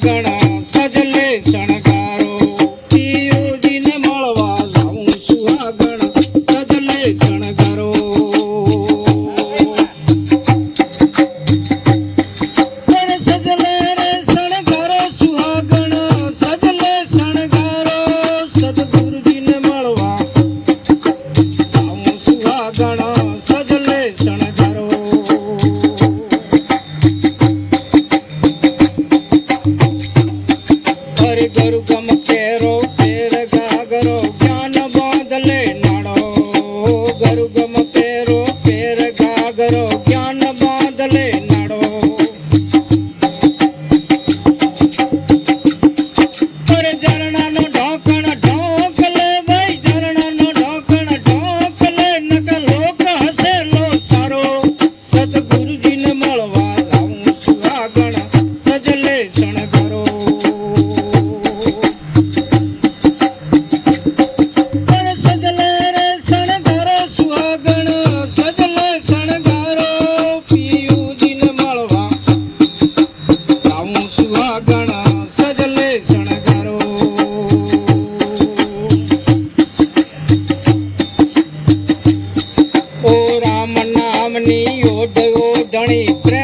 da da ગરુગમ પેરો પેર ગાગરો જ્ઞાન બાંધલે નડો? ઝરણાનો ઢોકણ ઢોકલે ભાઈ ઝરણાનો ઢોકણ ઢોકલે નક લોક હશે ની ઓઢણી પ્રેમ